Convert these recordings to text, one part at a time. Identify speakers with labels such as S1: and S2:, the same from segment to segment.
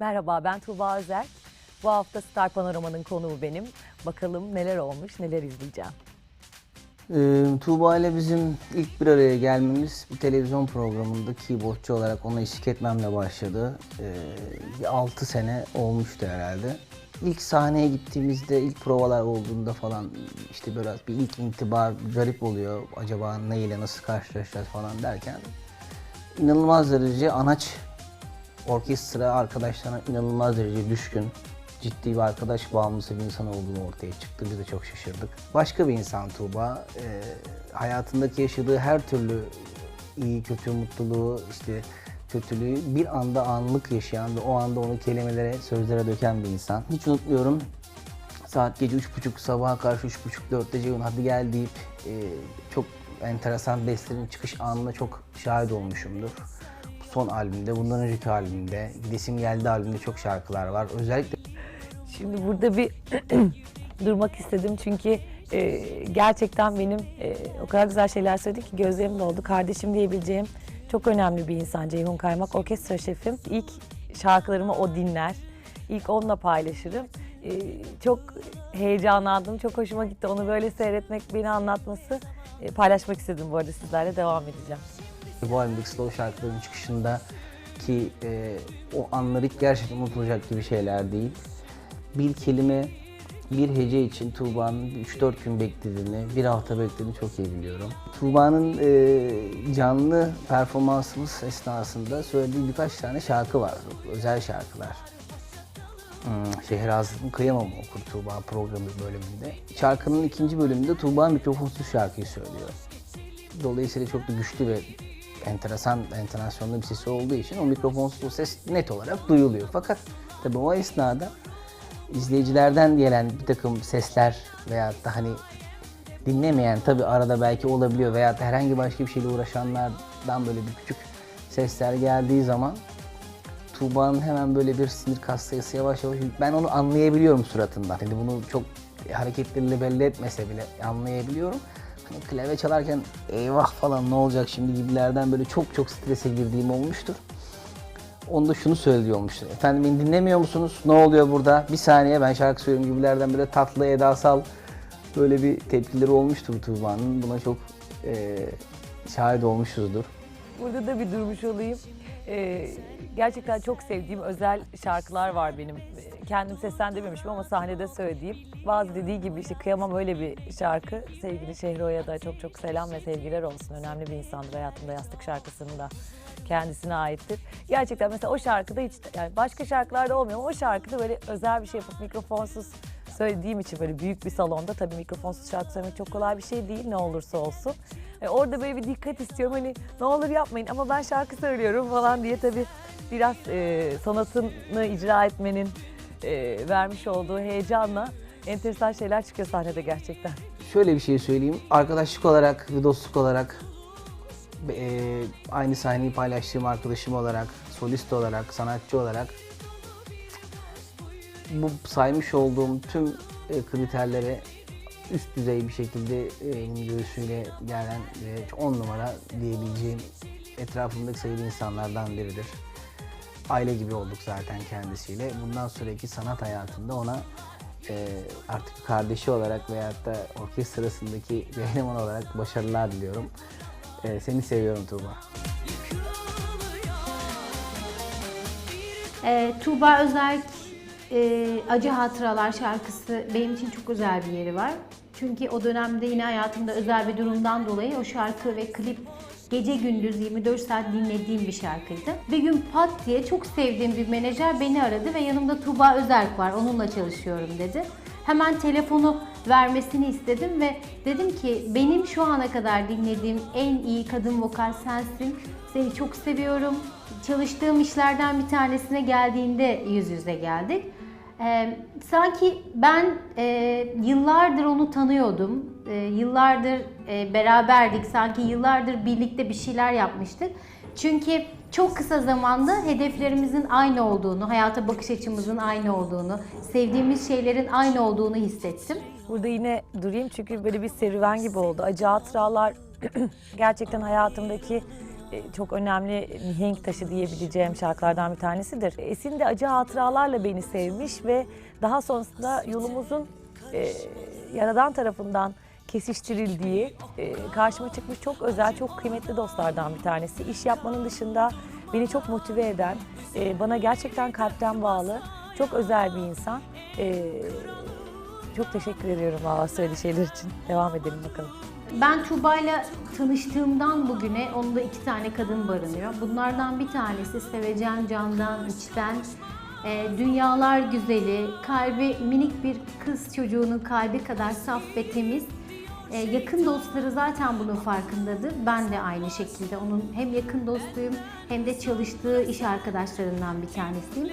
S1: Merhaba ben Tuğba Özer. Bu hafta Star Panorama'nın konuğu benim. Bakalım neler olmuş, neler izleyeceğim.
S2: Ee, Tuğba ile bizim ilk bir araya gelmemiz bir televizyon programında keyboardçu olarak ona eşlik etmemle başladı. Ee, bir 6 sene olmuştu herhalde. İlk sahneye gittiğimizde, ilk provalar olduğunda falan işte biraz bir ilk intibar garip oluyor. Acaba neyle nasıl karşılaşacağız falan derken inanılmaz derece anaç orkestra arkadaşlarına inanılmaz derece düşkün, ciddi bir arkadaş bağımlısı bir insan olduğunu ortaya çıktı. Biz de çok şaşırdık. Başka bir insan Tuğba. Ee, hayatındaki yaşadığı her türlü iyi, kötü, mutluluğu, işte kötülüğü bir anda anlık yaşayan ve o anda onu kelimelere, sözlere döken bir insan. Hiç unutmuyorum. Saat gece üç buçuk, sabaha karşı üç buçuk, dörtte Ceyhun hadi gel deyip e, çok enteresan bestlerin çıkış anına çok şahit olmuşumdur. Son albümde, bundan önceki albümde, Gidesim Geldi albümde çok şarkılar var. Özellikle
S1: Şimdi burada bir durmak istedim çünkü e, gerçekten benim e, o kadar güzel şeyler söyledi ki gözlerim doldu. Kardeşim diyebileceğim çok önemli bir insan Ceyhun Kaymak. Orkestra şefim. İlk şarkılarımı o dinler. İlk onunla paylaşırım. E, çok heyecanlandım. Çok hoşuma gitti. Onu böyle seyretmek, beni anlatması. E, paylaşmak istedim bu arada sizlerle devam edeceğim.
S2: Bu albümdeki slow şarkıların çıkışında ki e, o anlar hiç gerçekten unutulacak gibi şeyler değil. Bir kelime, bir hece için Tuğba'nın 3-4 gün beklediğini, bir hafta beklediğini çok iyi biliyorum. Tuğba'nın e, canlı performansımız esnasında söylediği birkaç tane şarkı var, özel şarkılar. Hmm, Şehrazat'ın Kıyamam okur Tuğba programı bölümünde. Şarkının ikinci bölümünde Tuğba mikrofonsuz şarkıyı söylüyor. Dolayısıyla çok da güçlü ve enteresan, entonasyonlu bir sesi olduğu için o mikrofonsuz ses net olarak duyuluyor. Fakat tabii o esnada izleyicilerden gelen bir takım sesler veyahut da hani dinlemeyen tabii arada belki olabiliyor veyahut da herhangi başka bir şeyle uğraşanlardan böyle bir küçük sesler geldiği zaman Tuğba'nın hemen böyle bir sinir kas yavaş yavaş ben onu anlayabiliyorum suratından. Hani bunu çok hareketleriyle belli etmese bile anlayabiliyorum. Hani klavye çalarken eyvah falan ne olacak şimdi gibilerden böyle çok çok strese girdiğim olmuştur. Onda şunu söylediği olmuştur. Efendim beni dinlemiyor musunuz? Ne oluyor burada? Bir saniye ben şarkı söylüyorum gibilerden böyle tatlı edasal böyle bir tepkileri olmuştur Tuğba'nın. Buna çok eee şahit olmuşuzdur.
S1: Burada da bir durmuş olayım. Ee, gerçekten çok sevdiğim özel şarkılar var benim. Kendim seslendirmemişim ama sahnede söylediğim. Bazı dediği gibi işte Kıyamam öyle bir şarkı. Sevgili Şehro'ya da çok çok selam ve sevgiler olsun. Önemli bir insandır hayatımda yastık şarkısının da kendisine aittir. Gerçekten mesela o şarkıda hiç yani başka şarkılarda olmuyor ama o şarkıda böyle özel bir şey yapıp mikrofonsuz söylediğim için böyle büyük bir salonda tabii mikrofonsuz şarkı söylemek çok kolay bir şey değil ne olursa olsun. E, orada böyle bir dikkat istiyorum hani ne olur yapmayın ama ben şarkı söylüyorum falan diye tabii biraz e, sanatını icra etmenin e, vermiş olduğu heyecanla enteresan şeyler çıkıyor sahnede gerçekten.
S2: Şöyle bir şey söyleyeyim. Arkadaşlık olarak ve dostluk olarak e, aynı sahneyi paylaştığım arkadaşım olarak, solist olarak, sanatçı olarak bu saymış olduğum tüm e, kriterlere üst düzey bir şekilde e, göğsüyle gelen ve 10 numara diyebileceğim etrafımdaki sayılı insanlardan biridir. Aile gibi olduk zaten kendisiyle. Bundan sonraki sanat hayatında ona e, artık kardeşi olarak veyahut da orkestrasındaki bir olarak başarılar diliyorum. E, seni seviyorum Tuğba.
S3: Ee, Tuğba Özerk e, Acı Hatıralar şarkısı benim için çok özel bir yeri var. Çünkü o dönemde yine hayatımda özel bir durumdan dolayı o şarkı ve klip gece gündüz 24 saat dinlediğim bir şarkıydı. Bir gün pat diye çok sevdiğim bir menajer beni aradı ve yanımda Tuğba Özerk var onunla çalışıyorum dedi. Hemen telefonu vermesini istedim ve dedim ki benim şu ana kadar dinlediğim en iyi kadın vokal sensin. Seni çok seviyorum. Çalıştığım işlerden bir tanesine geldiğinde yüz yüze geldik. Ee, sanki ben e, yıllardır onu tanıyordum. Ee, yıllardır e, beraberdik. Sanki yıllardır birlikte bir şeyler yapmıştık. Çünkü çok kısa zamanda hedeflerimizin aynı olduğunu, hayata bakış açımızın aynı olduğunu, sevdiğimiz şeylerin aynı olduğunu hissettim.
S1: Burada yine durayım çünkü böyle bir serüven gibi oldu. Acı hatıralar gerçekten hayatımdaki e, çok önemli mihenk taşı diyebileceğim şarkılardan bir tanesidir. Esin de acı hatıralarla beni sevmiş ve daha sonrasında yolumuzun e, Yaradan tarafından kesiştirildiği, e, karşıma çıkmış çok özel, çok kıymetli dostlardan bir tanesi. İş yapmanın dışında beni çok motive eden, e, bana gerçekten kalpten bağlı, çok özel bir insan. E, çok teşekkür ediyorum valla söylediği şeyler için. Devam edelim bakalım.
S3: Ben Tuğba'yla tanıştığımdan bugüne onda iki tane kadın barınıyor. Bunlardan bir tanesi sevecen candan, içten, e, dünyalar güzeli, kalbi minik bir kız çocuğunun kalbi kadar saf ve temiz. E, yakın dostları zaten bunun farkındadır. Ben de aynı şekilde onun hem yakın dostuyum hem de çalıştığı iş arkadaşlarından bir tanesiyim.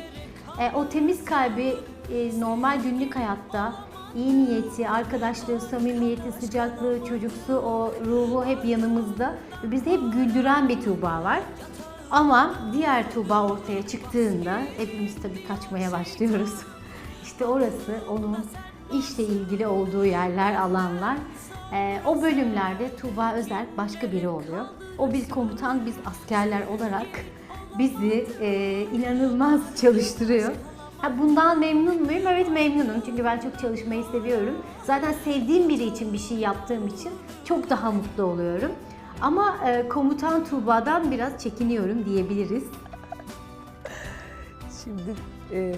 S3: E, o temiz kalbi e, normal günlük hayatta iyi niyeti, arkadaşlığı, samimiyeti, sıcaklığı, çocuksu o ruhu hep yanımızda. Ve bizi hep güldüren bir Tuğba var. Ama diğer Tuğba ortaya çıktığında hepimiz tabii kaçmaya başlıyoruz. İşte orası onun işle ilgili olduğu yerler, alanlar. Ee, o bölümlerde Tuğba Özel başka biri oluyor. O bir komutan, biz askerler olarak bizi e, inanılmaz çalıştırıyor. Ha, bundan memnun muyum? Evet memnunum çünkü ben çok çalışmayı seviyorum. Zaten sevdiğim biri için bir şey yaptığım için çok daha mutlu oluyorum. Ama e, komutan Tuğba'dan biraz çekiniyorum diyebiliriz.
S1: Şimdi e,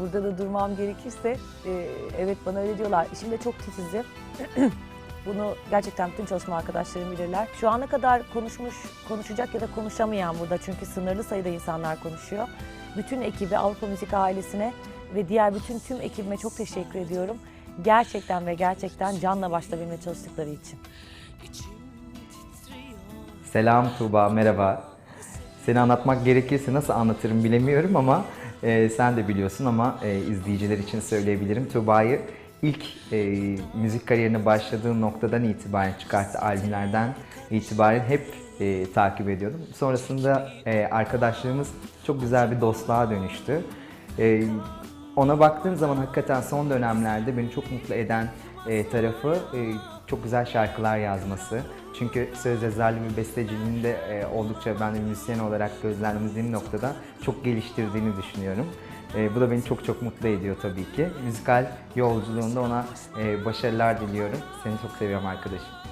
S1: burada da durmam gerekirse, e, evet bana öyle diyorlar. İşimde çok titizim. Bunu gerçekten bütün çalışma arkadaşlarım bilirler. Şu ana kadar konuşmuş, konuşacak ya da konuşamayan burada çünkü sınırlı sayıda insanlar konuşuyor. Bütün ekibe, Avrupa Müzik ailesine ve diğer bütün tüm ekibime çok teşekkür ediyorum. Gerçekten ve gerçekten canla başla benimle çalıştıkları için.
S4: Selam Tuğba, merhaba. Seni anlatmak gerekirse nasıl anlatırım bilemiyorum ama e, sen de biliyorsun ama e, izleyiciler için söyleyebilirim. Tuğba'yı ilk e, müzik kariyerine başladığı noktadan itibaren çıkarttığı albümlerden itibaren hep e, takip ediyordum. Sonrasında e, arkadaşlığımız çok güzel bir dostluğa dönüştü. E, ona baktığım zaman hakikaten son dönemlerde beni çok mutlu eden e, tarafı e, çok güzel şarkılar yazması. Çünkü söz yazarlığı ve besteciliğini de e, oldukça ben de müzisyen olarak gözlemlediğim noktada çok geliştirdiğini düşünüyorum. E, bu da beni çok çok mutlu ediyor tabii ki. Müzikal yolculuğunda ona e, başarılar diliyorum. Seni çok seviyorum arkadaşım.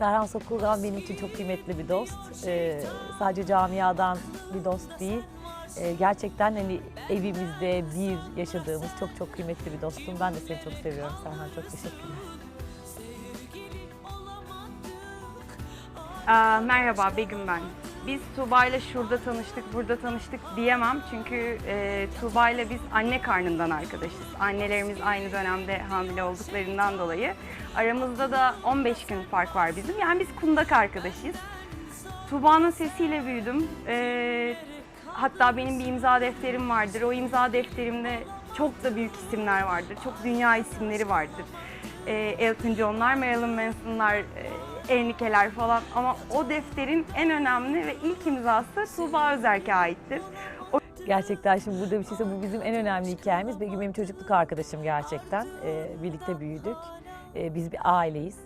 S1: Serhan Sokulgan benim için çok kıymetli bir dost. Ee, sadece camiadan bir dost değil. Ee, gerçekten hani evimizde bir yaşadığımız çok çok kıymetli bir dostum. Ben de seni çok seviyorum Serhan. Çok teşekkürler.
S5: Aa, merhaba Begüm ben. Biz Tuğba ile şurada tanıştık, burada tanıştık diyemem. Çünkü e, Tuğba biz anne karnından arkadaşız. Annelerimiz aynı dönemde hamile olduklarından dolayı. Aramızda da 15 gün fark var bizim. Yani biz kundak arkadaşıyız. Tuğba'nın sesiyle büyüdüm. Ee, hatta benim bir imza defterim vardır. O imza defterimde çok da büyük isimler vardır. Çok dünya isimleri vardır. Ee, Elton John'lar, Marilyn Manson'lar, e, Enrique'ler falan. Ama o defterin en önemli ve ilk imzası Tuğba Özerk'e aittir.
S1: Gerçekten şimdi burada bir şeyse bu bizim en önemli hikayemiz. Begüm benim çocukluk arkadaşım gerçekten. Ee, birlikte büyüdük. Ee, biz bir aileyiz.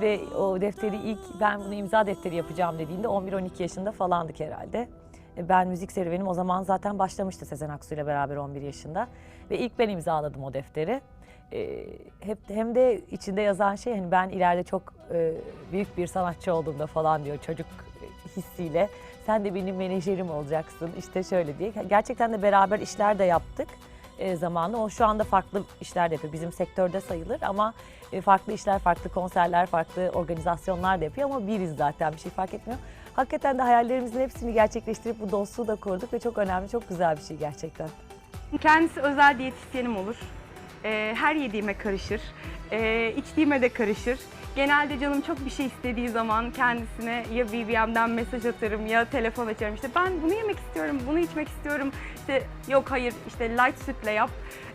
S1: Ve o defteri ilk ben bunu imza defteri yapacağım dediğinde 11-12 yaşında falandık herhalde. Ee, Ben müzik serüvenim o zaman zaten başlamıştı Sezen Aksu ile beraber 11 yaşında. Ve ilk ben imzaladım o defteri. Ee, hep hem de içinde yazan şey hani ben ileride çok e, büyük bir sanatçı olduğumda falan diyor çocuk hissiyle. Sen de benim menajerim olacaksın işte şöyle diye. Gerçekten de beraber işler de yaptık e, zamanı. O şu anda farklı işler de yapıyor. Bizim sektörde sayılır ama e, farklı işler, farklı konserler, farklı organizasyonlar da yapıyor ama biriz zaten bir şey fark etmiyor. Hakikaten de hayallerimizin hepsini gerçekleştirip bu dostluğu da kurduk ve çok önemli, çok güzel bir şey gerçekten.
S5: Kendisi özel diyetisyenim olur. Ee, her yediğime karışır. Ee, içtiğime de karışır. Genelde canım çok bir şey istediği zaman kendisine ya BBM'den mesaj atarım ya telefon açarım. İşte ben bunu yemek istiyorum, bunu içmek istiyorum. İşte yok hayır işte light sütle yap.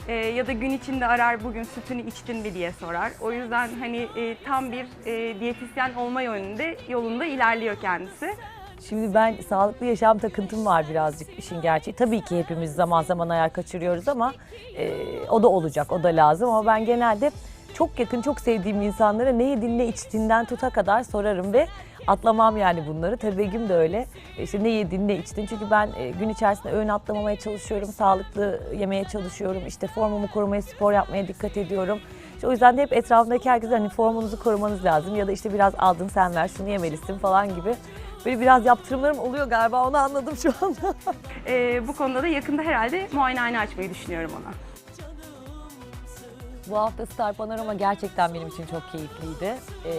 S5: Ee, ya da gün içinde arar bugün sütünü içtin mi diye sorar. O yüzden hani e, tam bir e, diyetisyen olma yönünde yolunda ilerliyor kendisi.
S1: Şimdi ben sağlıklı yaşam takıntım var birazcık işin gerçeği. Tabii ki hepimiz zaman zaman ayar kaçırıyoruz ama e, o da olacak, o da lazım. Ama ben genelde çok yakın, çok sevdiğim insanlara ne yedin ne içtiğinden tuta kadar sorarım ve atlamam yani bunları. Tabii Begüm de öyle. E, İşte ne yedin ne içtin. Çünkü ben e, gün içerisinde öğün atlamamaya çalışıyorum. Sağlıklı yemeye çalışıyorum. İşte formumu korumaya, spor yapmaya dikkat ediyorum. İşte o yüzden de hep etrafımdaki herkese hani formunuzu korumanız lazım. Ya da işte biraz aldın sen ver şunu yemelisin falan gibi. Böyle biraz yaptırımlarım oluyor galiba onu anladım şu anda.
S5: Ee, bu konuda da yakında herhalde muayenehane açmayı düşünüyorum ona.
S1: Bu hafta Star Panorama gerçekten benim için çok keyifliydi. Ee,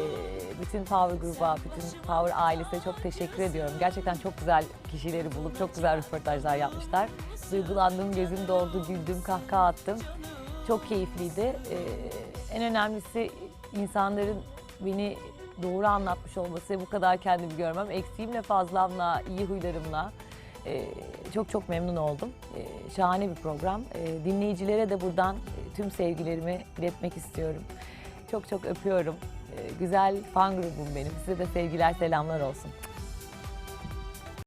S1: bütün Power Group'a, bütün Power ailesine çok teşekkür ediyorum. Gerçekten çok güzel kişileri bulup çok güzel röportajlar yapmışlar. Duygulandım, gözüm doldu, güldüm, kahkaha attım. Çok keyifliydi. Ee, en önemlisi insanların beni doğru anlatmış olması bu kadar kendimi görmem. Eksiğimle fazlamla, iyi huylarımla ee, çok çok memnun oldum. Ee, şahane bir program. Ee, dinleyicilere de buradan e, tüm sevgilerimi iletmek istiyorum. Çok çok öpüyorum. Ee, güzel fan grubum benim. Size de sevgiler, selamlar olsun.